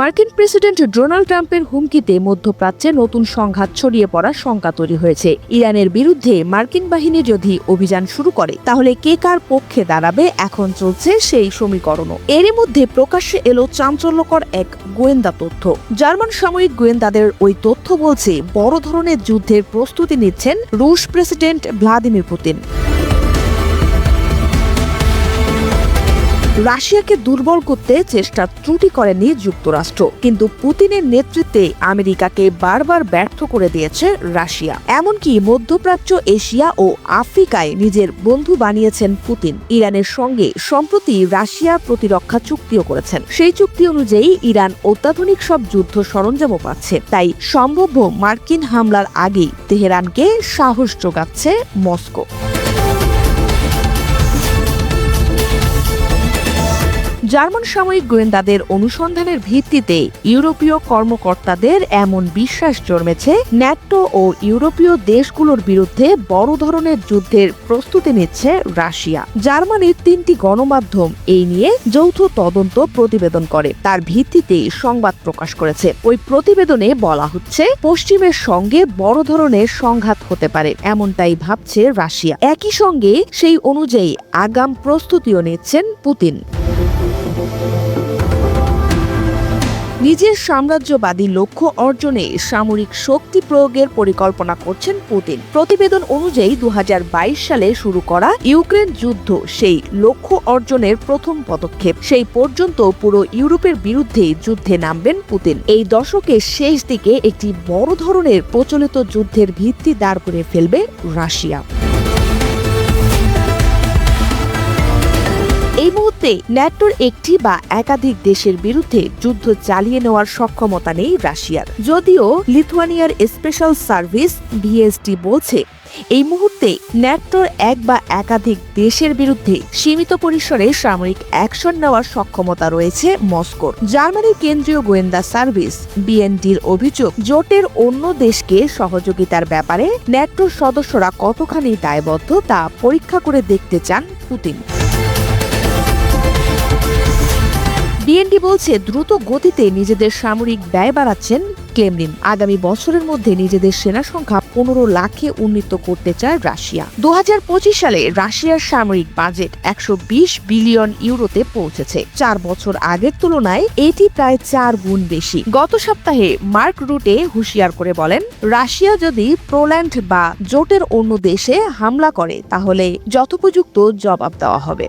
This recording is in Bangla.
মার্কিন প্রেসিডেন্ট ডোনাল্ড ট্রাম্পের হুমকিতে মধ্যপ্রাচ্যে নতুন সংঘাত ছড়িয়ে পড়ার শঙ্কা তৈরি হয়েছে। ইরানের বিরুদ্ধে মার্কিন বাহিনী যদি অভিযান শুরু করে, তাহলে কে কার পক্ষে দাঁড়াবে এখন চলছে সেই সমীকরণও। এরই মধ্যে প্রকাশ্যে এলো চাঞ্চল্যকর এক গোয়েন্দা তথ্য। জার্মান সাময়িক গোয়েন্দাদের ওই তথ্য বলছে, বড় ধরনের যুদ্ধের প্রস্তুতি নিচ্ছেন রুশ প্রেসিডেন্ট ভ্লাদিমির পুতিন। রাশিয়াকে দুর্বল করতে চেষ্টা ত্রুটি করেনি যুক্তরাষ্ট্র। কিন্তু পুতিনের নেতৃত্বে আমেরিকাকে বারবার ব্যর্থ করে দিয়েছে রাশিয়া। এমনকি মধ্যপ্রাচ্য, এশিয়া ও আফ্রিকায় নিজের বন্ধু বানিয়েছেন পুতিন। ইরানের সঙ্গে সম্প্রতি রাশিয়া প্রতিরক্ষা চুক্তিও করেছেন। সেই চুক্তি অনুযায়ী ইরান অত্যাধুনিক সব যুদ্ধ সরঞ্জামও পাচ্ছে। তাই সম্ভাব্য মার্কিন হামলার আগেই তেহরানকে সাহস যোগাচ্ছে মস্কো। জার্মান সাময়িক গোয়েন্দাদের অনুসন্ধানের ভিত্তিতে ইউরোপীয় কর্মকর্তাদের এমন বিশ্বাস জন্মেছে ন্যাটো ও ইউরোপীয় দেশগুলোর বিরুদ্ধে বড় ধরনের যুদ্ধের প্রস্তুতি নিচ্ছে রাশিয়া। জার্মানির তিনটি গণমাধ্যম এই নিয়ে যৌথ তদন্ত প্রতিবেদন করে। তার ভিত্তিতে সংবাদ প্রকাশ করেছে। ওই প্রতিবেদনে বলা হচ্ছে, পশ্চিমের সঙ্গে বড় ধরনের সংঘাত হতে পারে, এমনটাই ভাবছে রাশিয়া। একই সঙ্গে সেই অনুযায়ী আগাম প্রস্তুতিও নিচ্ছেন পুতিন। নিজের সাম্রাজ্যবাদী লক্ষ্য অর্জনে সামরিক শক্তি প্রয়োগের পরিকল্পনা করছেন পুতিন। প্রতিবেদন অনুযায়ী দু হাজার বাইশ সালে শুরু করা ইউক্রেন যুদ্ধ সেই লক্ষ্য অর্জনের প্রথম পদক্ষেপ। সেই পর্যন্ত পুরো ইউরোপের বিরুদ্ধে যুদ্ধে নামবেন পুতিন। এই দশকের শেষ দিকে একটি বড় ধরনের প্রচলিত যুদ্ধের ভিত্তি দাঁড় করে ফেলবে রাশিয়া। মুহূর্তে ন্যাটোর একটি বা একাধিক দেশের বিরুদ্ধে যুদ্ধ চালিয়ে নেওয়ার সক্ষমতা নেই রাশিয়ার। যদিও লিথুয়ানিয়ার স্পেশাল সার্ভিস বিএসটি বলছে, এই মুহূর্তে ন্যাটোর এক বা একাধিক দেশের বিরুদ্ধে সীমিত পরিসরে সামরিক অ্যাকশন নেওয়ার সক্ষমতা রয়েছে মস্কোর। জার্মানির কেন্দ্রীয় গোয়েন্দা সার্ভিস, বিএনডির অভিযোগ, জোটের অন্য দেশকে সহযোগিতার ব্যাপারে ন্যাটোর সদস্যরা কতখানি দায়বদ্ধ তা পরীক্ষা করে দেখতে চান পুতিন। বিএনডি বলছে দ্রুত গতিতে নিজেদের সামরিক ব্যয় বাড়াচ্ছেন ক্লেমলিন আগামী বছরের মধ্যে নিজেদের সেনা সংখ্যা পনেরো লাখে উন্নীত করতে চায় রাশিয়া। দু হাজার পঁচিশ সালে রাশিয়ার সামরিক বাজেট একশো বিশ বিলিয়ন ইউরোতে পৌঁছেছে। চার বছর আগের তুলনায় এটি প্রায় চার গুণ বেশি। গত সপ্তাহে মার্ক রুটে হুঁশিয়ার করে বলেন, রাশিয়া যদি পোল্যান্ড বা জোটের অন্য দেশে হামলা করে, তাহলে যথোপযুক্ত জবাব দেওয়া হবে।